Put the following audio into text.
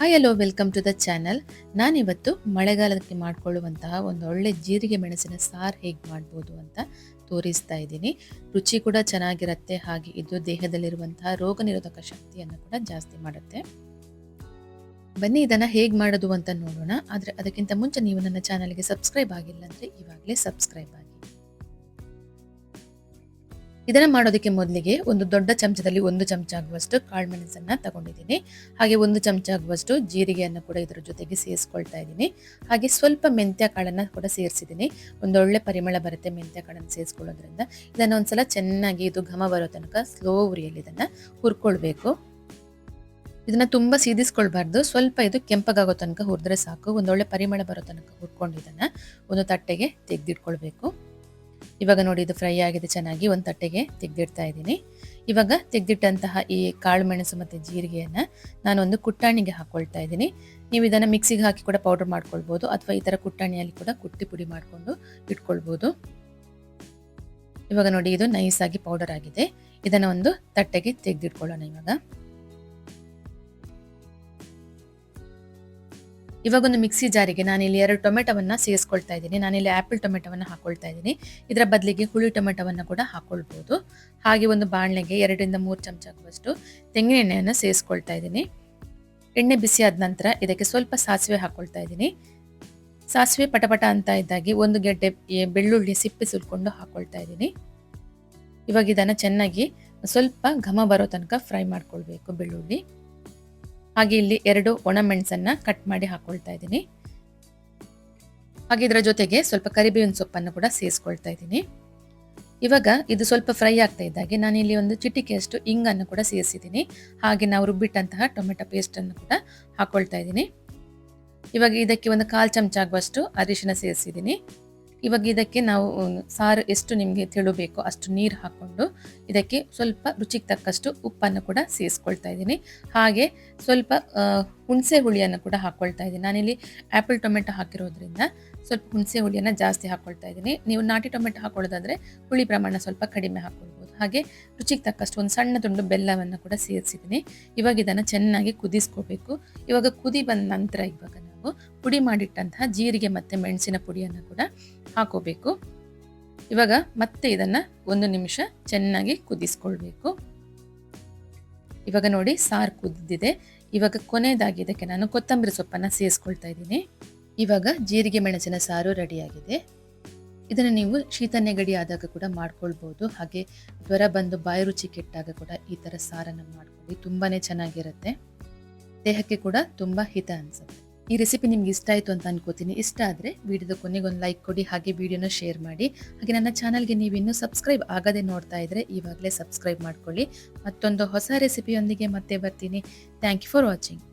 Hi hello welcome to the channel ನಾನಿವತ್ತು ಮಳೆಗಾಲಕ್ಕೆ ಮಾಡಿಕೊಳ್ಳುವಂತಹ ಒಂದು ಒಳ್ಳೆ ಜೀರಿಗೆ ಮೆಣಸಿನ ಸಾರು ಹೇಗೆ ಮಾಡ್ಬೋದು ಅಂತ ತೋರಿಸ್ತಾ ಇದ್ದೀನಿ. ರುಚಿ ಕೂಡ ಚೆನ್ನಾಗಿರುತ್ತೆ, ಹಾಗೆ ಇದು ದೇಹದಲ್ಲಿರುವಂತಹ ರೋಗ ನಿರೋಧಕ ಶಕ್ತಿಯನ್ನು ಕೂಡ ಜಾಸ್ತಿ ಮಾಡುತ್ತೆ. ಬನ್ನಿ, ಇದನ್ನು ಹೇಗೆ ಮಾಡೋದು ಅಂತ ನೋಡೋಣ. ಆದರೆ ಅದಕ್ಕಿಂತ ಮುಂಚೆ ನೀವು ನನ್ನ ಚಾನಲ್ಗೆ ಸಬ್ಸ್ಕ್ರೈಬ್ ಆಗಿಲ್ಲ ಅಂದರೆ ಇವಾಗಲೇ ಸಬ್ಸ್ಕ್ರೈಬ್ ಇದನ್ನ ಮಾಡೋದಕ್ಕೆ ಮೊದಲಿಗೆ ಒಂದು ದೊಡ್ಡ ಚಮಚದಲ್ಲಿ ಒಂದು ಚಮಚ ಆಗುವಷ್ಟು ಕಾಳುಮೆಣಸನ್ನ ತಗೊಂಡಿದ್ದೀನಿ. ಹಾಗೆ ಒಂದು ಚಮಚ ಆಗುವಷ್ಟು ಜೀರಿಗೆಯನ್ನು ಕೂಡ ಇದರ ಜೊತೆಗೆ ಸೇರಿಸ್ಕೊಳ್ತಾ ಇದ್ದೀನಿ. ಹಾಗೆ ಸ್ವಲ್ಪ ಮೆಂತ್ಯ ಕಾಳನ್ನು ಕೂಡ ಸೇರಿಸಿದ್ದೀನಿ. ಒಂದೊಳ್ಳೆ ಪರಿಮಳ ಬರುತ್ತೆ ಮೆಂತ್ಯ ಕಾಳನ್ನು ಸೇರಿಸ್ಕೊಳ್ಳೋದ್ರಿಂದ. ಇದನ್ನು ಒಂದ್ಸಲ ಚೆನ್ನಾಗಿ ಇದು ಘಮ ಬರೋ ತನಕ ಸ್ಲೋ ಉರಿಯಲ್ಲಿ ಇದನ್ನ ಹುರ್ಕೊಳ್ಬೇಕು. ಇದನ್ನ ತುಂಬಾ ಸೀದಿಸ್ಕೊಳ್ಬಾರ್ದು. ಸ್ವಲ್ಪ ಇದು ಕೆಂಪಗಾಗೋ ತನಕ ಹುರಿದ್ರೆ ಸಾಕು. ಒಂದೊಳ್ಳೆ ಪರಿಮಳ ಬರೋ ತನಕ ಹುರ್ಕೊಂಡು ಇದನ್ನ ಒಂದು ತಟ್ಟೆಗೆ ತೆಗೆದಿಟ್ಕೊಳ್ಬೇಕು. ಇವಾಗ ನೋಡಿ ಇದು ಫ್ರೈ ಆಗಿದೆ, ಚೆನ್ನಾಗಿ ಒಂದು ತಟ್ಟೆಗೆ ತೆಗೆದಿಡ್ತಾ ಇದ್ದೀನಿ. ಇವಾಗ ತೆಗೆದಿಟ್ಟಂತಹ ಈ ಕಾಳು ಮೆಣಸು ಮತ್ತು ಜೀರಿಗೆಯನ್ನು ನಾನೊಂದು ಕುಟ್ಟಾಣಿಗೆ ಹಾಕ್ಕೊಳ್ತಾ ಇದ್ದೀನಿ. ನೀವು ಇದನ್ನು ಮಿಕ್ಸಿಗೆ ಹಾಕಿ ಕೂಡ ಪೌಡರ್ ಮಾಡ್ಕೊಳ್ಬೋದು ಅಥವಾ ಈ ಥರ ಕುಟ್ಟಾಣಿಯಲ್ಲಿ ಕೂಡ ಕುಟ್ಟಿ ಪುಡಿ ಮಾಡಿಕೊಂಡು ಇಟ್ಕೊಳ್ಬೋದು. ಇವಾಗ ನೋಡಿ ಇದು ನೈಸಾಗಿ ಪೌಡರ್ ಆಗಿದೆ. ಇದನ್ನು ಒಂದು ತಟ್ಟೆಗೆ ತೆಗೆದಿಟ್ಕೊಳ್ಳೋಣ ಇವಾಗ. ಇವಾಗ ಒಂದು ಮಿಕ್ಸಿ ಜಾರಿಗೆ ನಾನಿಲ್ಲಿ ಎರಡು ಟೊಮೆಟೊವನ್ನು ಸೇರಿಸ್ಕೊಳ್ತಾ ಇದ್ದೀನಿ. ನಾನಿಲ್ಲಿ ಆ್ಯಪಲ್ ಟೊಮೆಟೊವನ್ನು ಹಾಕೊಳ್ತಾ ಇದ್ದೀನಿ. ಇದರ ಬದಲಿಗೆ ಹುಳಿ ಟೊಮೆಟೊವನ್ನು ಕೂಡ ಹಾಕೊಳ್ಬೋದು. ಹಾಗೆ ಒಂದು ಬಾಣಲೆಗೆ ಎರಡರಿಂದ ಮೂರು ಚಮಚ ಆಗುವಷ್ಟು ತೆಂಗಿನ ಎಣ್ಣೆಯನ್ನು ಸೇರಿಸ್ಕೊಳ್ತಾ ಇದ್ದೀನಿ. ಎಣ್ಣೆ ಬಿಸಿ ಆದ ನಂತರ ಇದಕ್ಕೆ ಸ್ವಲ್ಪ ಸಾಸಿವೆ ಹಾಕೊಳ್ತಾ ಇದ್ದೀನಿ. ಸಾಸಿವೆ ಪಟಪಟ ಅಂತ ಇದ್ದಾಗಿ ಒಂದು ಗೆಡ್ಡೆ ಬೆಳ್ಳುಳ್ಳಿ ಸಿಪ್ಪೆ ಸುಲ್ಕೊಂಡು ಹಾಕೊಳ್ತಾ ಇದ್ದೀನಿ. ಇವಾಗ ಇದನ್ನು ಚೆನ್ನಾಗಿ ಸ್ವಲ್ಪ ಘಮ ಬರೋ ತನಕ ಫ್ರೈ ಮಾಡ್ಕೊಳ್ಬೇಕು ಬೆಳ್ಳುಳ್ಳಿ. ಹಾಗೆ ಇಲ್ಲಿ ಎರಡು ಒಣಮೆಣಸನ್ನ ಕಟ್ ಮಾಡಿ ಹಾಕೊಳ್ತಾ ಇದ್ದೀನಿ. ಹಾಗೆ ಇದರ ಜೊತೆಗೆ ಸ್ವಲ್ಪ ಕರಿಬೇವಿನ ಸೊಪ್ಪನ್ನು ಕೂಡ ಸೇರಿಸ್ಕೊಳ್ತಾ ಇದ್ದೀನಿ. ಇವಾಗ ಇದು ಸ್ವಲ್ಪ ಫ್ರೈ ಆಗ್ತಾ ಇದ್ದಾಗೆ ನಾನು ಇಲ್ಲಿ ಒಂದು ಚಿಟಿಕೆಯಷ್ಟು ಇಂಗನ್ನು ಕೂಡ ಸೇರಿಸಿದ್ದೀನಿ ಹಾಗೆ ನಾವು ರುಬ್ಬಿಟ್ಟಂತಹ ಟೊಮೆಟೊ ಪೇಸ್ಟನ್ನು ಕೂಡ ಹಾಕೊಳ್ತಾ ಇದ್ದೀನಿ. ಇವಾಗ ಇದಕ್ಕೆ ಒಂದು ಕಾಲು ಚಮಚ ಆಗುವಷ್ಟು ಅರಿಶಿನ ಸೇರಿಸಿದ್ದೀನಿ ಇವಾಗ ಇದಕ್ಕೆ ನಾವು ಸಾರು ಎಷ್ಟು ನಿಮಗೆ ತೆಳು ಅಷ್ಟು ನೀರು ಹಾಕ್ಕೊಂಡು ಇದಕ್ಕೆ ಸ್ವಲ್ಪ ರುಚಿಗೆ ತಕ್ಕಷ್ಟು ಉಪ್ಪನ್ನು ಕೂಡ ಸೇರಿಸ್ಕೊಳ್ತಾ ಇದ್ದೀನಿ. ಹಾಗೆ ಸ್ವಲ್ಪ ಹುಣಸೆ ಹುಳಿಯನ್ನು ಕೂಡ ಹಾಕ್ಕೊಳ್ತಾ ಇದ್ದೀನಿ. ನಾನಿಲ್ಲಿ ಆ್ಯಪಲ್ ಟೊಮೆಟೊ ಹಾಕಿರೋದ್ರಿಂದ ಸ್ವಲ್ಪ ಹುಣಸೆ ಹುಳಿಯನ್ನು ಜಾಸ್ತಿ ಹಾಕ್ಕೊಳ್ತಾ ಇದ್ದೀನಿ. ನೀವು ನಾಟಿ ಟೊಮೆಟೊ ಹಾಕೊಳ್ಳೋದಾದರೆ ಹುಳಿ ಪ್ರಮಾಣ ಸ್ವಲ್ಪ ಕಡಿಮೆ ಹಾಕ್ಕೊಳ್ಬೋದು ಹಾಗೆ ರುಚಿಗೆ ತಕ್ಕಷ್ಟು ಒಂದು ಸಣ್ಣ ತುಂಡು ಬೆಲ್ಲವನ್ನು ಕೂಡ ಸೇರಿಸಿದ್ದೀನಿ. ಇವಾಗ ಇದನ್ನು ಚೆನ್ನಾಗಿ ಕುದಿಸ್ಕೋಬೇಕು. ಇವಾಗ ಕುದಿ ಬಂದ ನಂತರ ಇವಾಗ ನಾವು ಪುಡಿ ಮಾಡಿಟ್ಟಂತಹ ಜೀರಿಗೆ ಮತ್ತು ಮೆಣಸಿನ ಪುಡಿಯನ್ನು ಕೂಡ ಹಾಕೋಬೇಕು. ಇವಾಗ ಮತ್ತೆ ಇದನ್ನು ಒಂದು ನಿಮಿಷ ಚೆನ್ನಾಗಿ ಕುದಿಸ್ಕೊಳ್ಬೇಕು. ಇವಾಗ ನೋಡಿ ಸಾರು ಕುದ್ದಿದೆ. ಇವಾಗ ಕೊನೆಯದಾಗಿ ಇದಕ್ಕೆ ನಾನು ಕೊತ್ತಂಬರಿ ಸೊಪ್ಪನ್ನು ಸೇರಿಸ್ಕೊಳ್ತಾ ಇದ್ದೀನಿ. ಇವಾಗ ಜೀರಿಗೆ ಮೆಣಸಿನ ಸಾರು ರೆಡಿಯಾಗಿದೆ. ಇದನ್ನು ನೀವು ಶೀತ ನೆಗಡಿ ಆದಾಗ ಕೂಡ ಮಾಡ್ಕೊಳ್ಬೋದು. ಹಾಗೆ ಜ್ವರ ಬಂದು ಬಾಯಿ ರುಚಿ ಕೆಟ್ಟಾಗ ಕೂಡ ಈ ಥರ ಸಾರನ್ನು ಮಾಡ್ಕೊಳ್ಳಿ. ತುಂಬಾ ಚೆನ್ನಾಗಿರುತ್ತೆ. ದೇಹಕ್ಕೆ ಕೂಡ ತುಂಬ ಹಿತ ಅನಿಸುತ್ತೆ. ಈ ರೆಸಿಪಿ ನಿಮ್ಗೆ ಇಷ್ಟ ಆಯಿತು ಅಂತ ಅನ್ಕೋತೀನಿ. ಇಷ್ಟ ಆದರೆ ವಿಡಿಯೋದ ಕೊನೆಗೆ ಒಂದು ಲೈಕ್ ಕೊಡಿ, ಹಾಗೆ ವಿಡಿಯೋನ ಶೇರ್ ಮಾಡಿ. ಹಾಗೆ ನನ್ನ ಚಾನಲ್ಗೆ ನೀವು ಇನ್ನೂ ಸಬ್ಸ್ಕ್ರೈಬ್ ಆಗದೆ ನೋಡ್ತಾ ಇದ್ದರೆ ಇವಾಗಲೇ ಸಬ್ಸ್ಕ್ರೈಬ್ ಮಾಡ್ಕೊಳ್ಳಿ. ಮತ್ತೊಂದು ಹೊಸ ರೆಸಿಪಿಯೊಂದಿಗೆ ಮತ್ತೆ ಬರ್ತೀನಿ. Thank you for watching